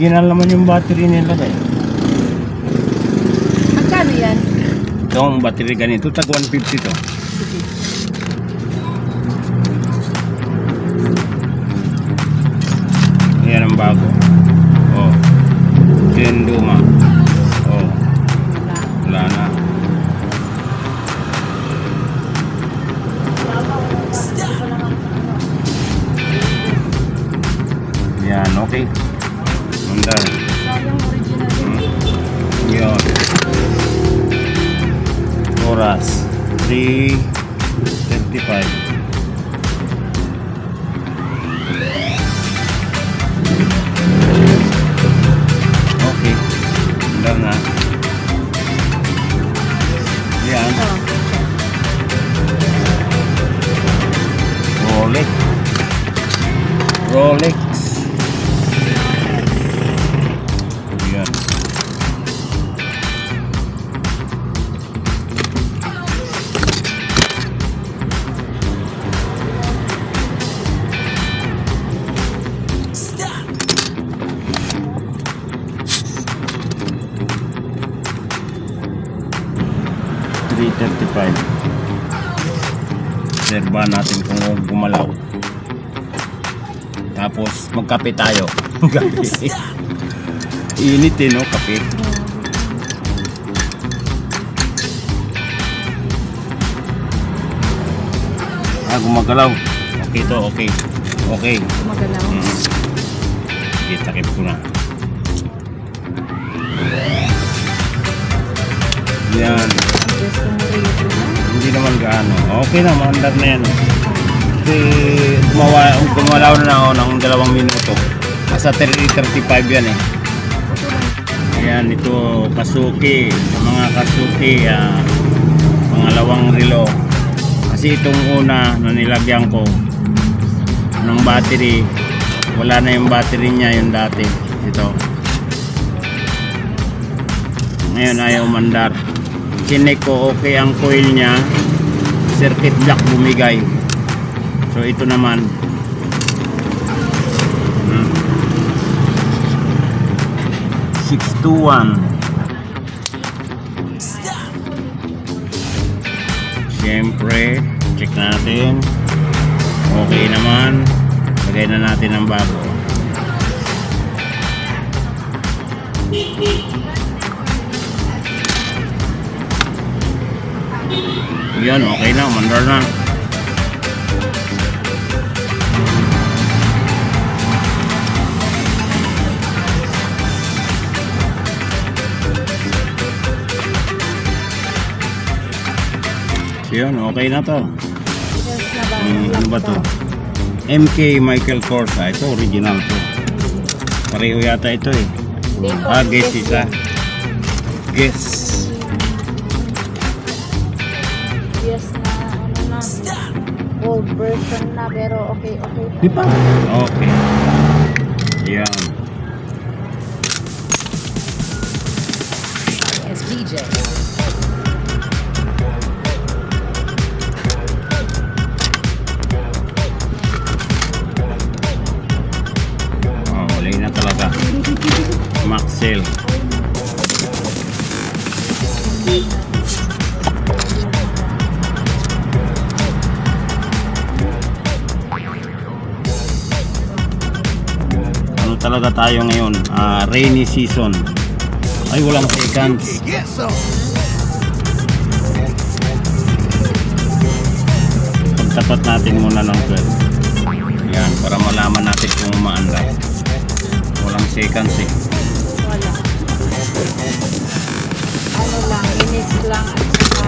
Original naman yung battery nila eh. Magkano yan? Ito ang battery ganito, tag 150 to. Yan ang bago. Oh. Yung luma. Oh, Wala. wala na. Yan, okay. Sayang original yun. Oras. 3.35. Obserba natin kung gumalaw. Tapos magkape tayo. Gabi. Init eh no, kape. Ah, gumagalaw. Okay to, okay. Okay. Gumagalaw. Mm. Sige, takip ko na. Yan. Hindi naman gaano. Okay na, maandar na yan. Kasi gumawa, gumalaw na ako ng dalawang minuto. Nasa 3.35 yan eh. Ayan, ito Kasuki. Mga Kasuki, ah, pangalawang relo. Kasi itong una na nilagyan ko ng battery, wala na yung battery niya yung dati. Ito. Ngayon ayaw mandar. Chinek ko okay ang coil niya. Circuit block bumigay. So ito naman. Hmm. 621. Siyempre, check natin. Okay naman. Lagay na natin ang bago. Yan, okay na. Mandar na. Yun, okay na to. Mm, ano ba to? MK Michael Kors. Ah, ito original to. Pareho yata ito eh. Ah, guess isa. Guess. Old version na pero okay, okay. Di pa? Okay. Yan. SDJ. Oh, wala na talaga. Maxell. Talaga tayo ngayon? Ah, rainy season. Ay, walang seconds. Pagtapat natin muna ng 12. Yan, para malaman natin kung umaandar. Walang seconds eh. Wala. Ano lang, minutes lang at saka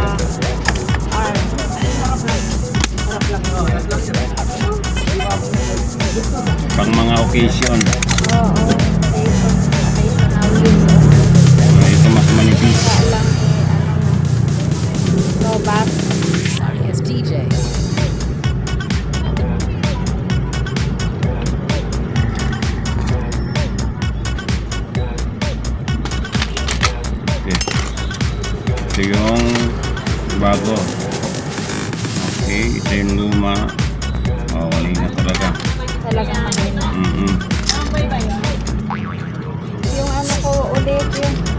hour. Sarap lang. Pang mga occasion. Oh, wala na talaga. Talagang mahina. Mm-mm.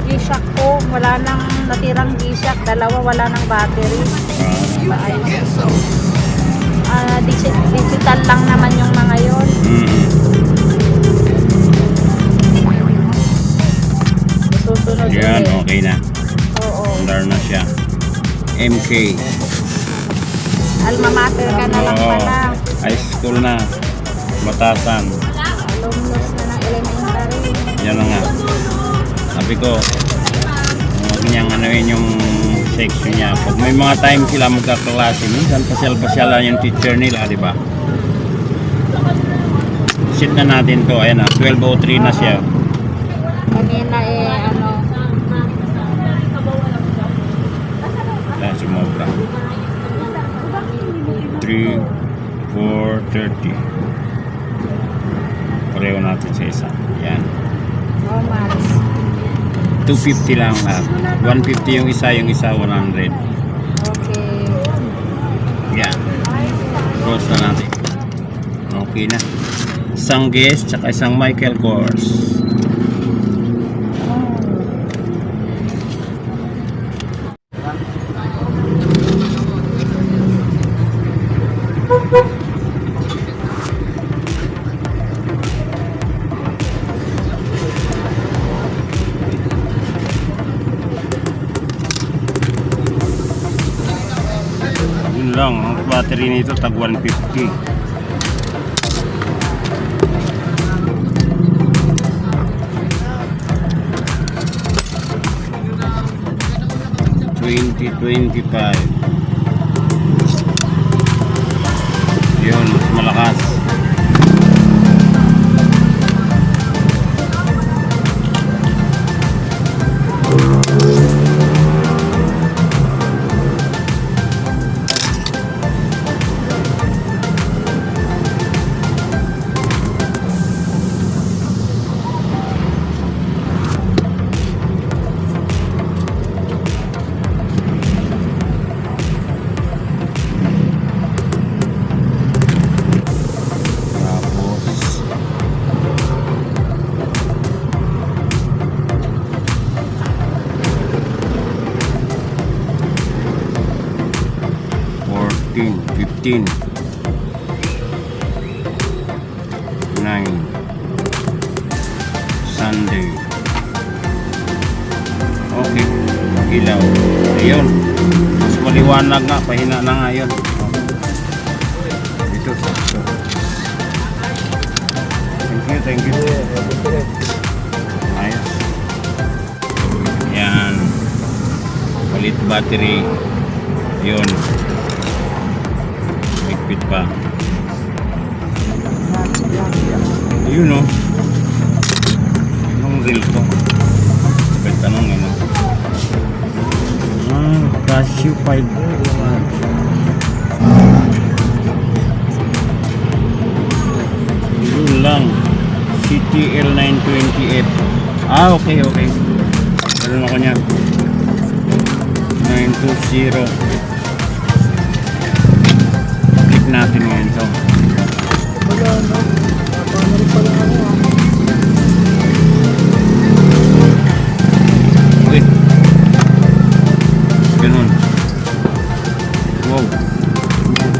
G-Shock ko. Wala nang natirang G-Shock. Dalawa wala nang battery. Ah, Maayos. Ah, digi- digital lang naman yung mga yon. mm. Susunod Yan, ulit. okay na. Oo. Andar na siya. MK. Alma mater ka na lang pala. High school na. Batasan. Alumnus na ng elementary. Yan na nga. Sabi ko, huwag niyang anuin yung section niya. Pag may mga time sila magkaklase, minsan pasyal-pasyalan yung teacher nila, di ba? Sit na natin to. Ayan na, 12.03 na siya. Kanina eh, ano, Ayan, sumobra. 3, 4.30. Pareho natin sa isa. Yan. much? 250 lang lahat. 150 yung isa, yung isa 100. Okay. Yan. Close na natin. Okay na. Isang guest, tsaka isang Michael Kors. kg nito tag 150 2025 15 9 Sunday. Okay. Magilaw. Ayun. Mas maliwanag nga. Pahina na nga yun. Ito so. thank you thank you. Ayos. Yan. Palit battery. Yun. Higpit pa. Ayun no. Anong reel ko? Sabay tanong ano. Ah, Casio 5. Yun lang. CTL 920F. Ah, okay, okay. Meron ako niya. 920. Natin ngayon to. Wait. Ganun. Wow.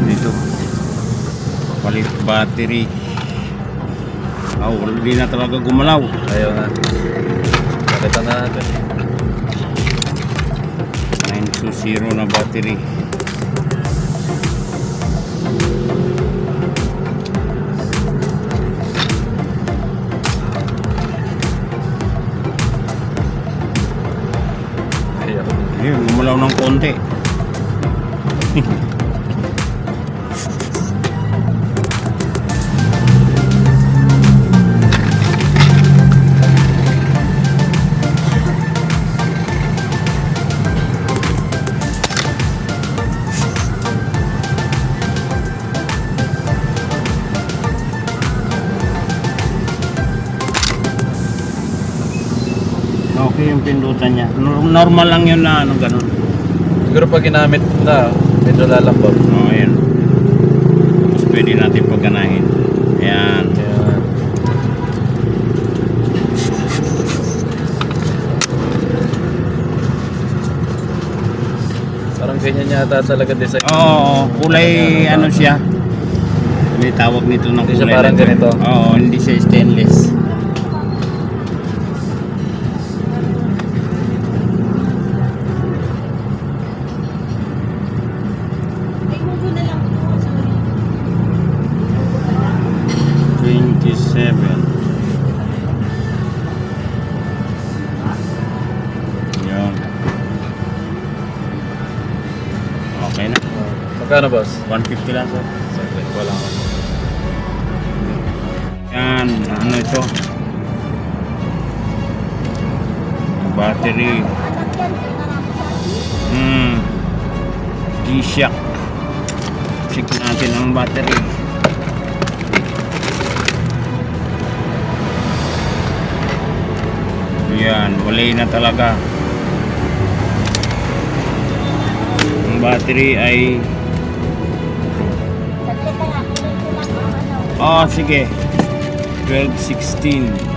Dito. Palit battery. Ah, wala di na talaga gumalaw. Ayaw na. Pakita na natin. 920 na battery. Ayun, gumalaw ng konti. yung pindutan niya. Normal lang yun na ano ganun. Siguro pag ginamit na, medyo lalambot. Oo, oh, yun. Tapos pwede natin pagkanahin. Ayan. Ayan. Parang ganyan yata talaga design. Oo, oh, kulay ano, ano siya. Ano May tawag nito ng hindi kulay. Hindi siya parang ganito. Oo, oh, hindi siya stainless. Magkano boss? 150 lang sir. Saglit, wala ako. Yan, ano ito? Battery. Hmm. G-Shock. Check natin ang battery. Yan, wala na talaga. Ang battery ay Oh, sige. 12, 16.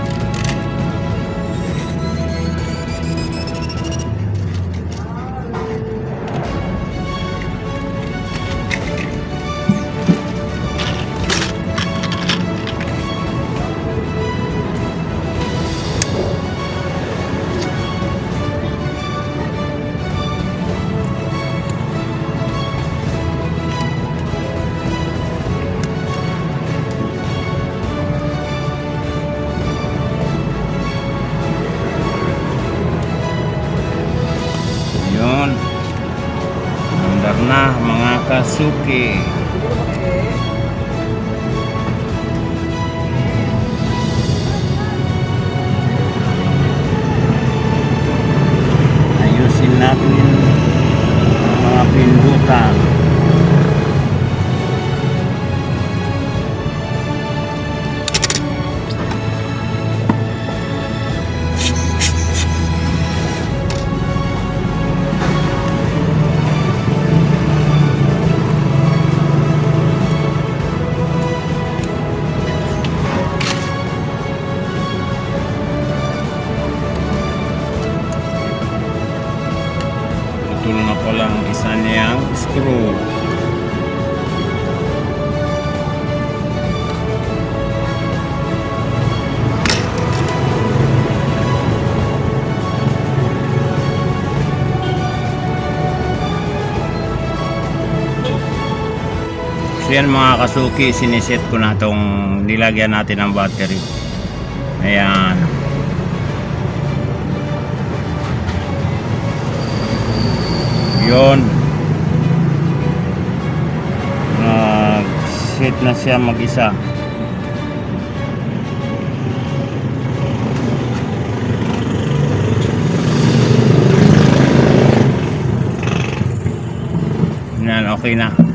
Yun. Mandar na mga kasuki. Ayusin natin ang mga pindutan. So yan mga kasuki, siniset ko na itong nilagyan natin ng battery. Ayan. Yun. Nag-set na siya mag-isa. Yan, okay na.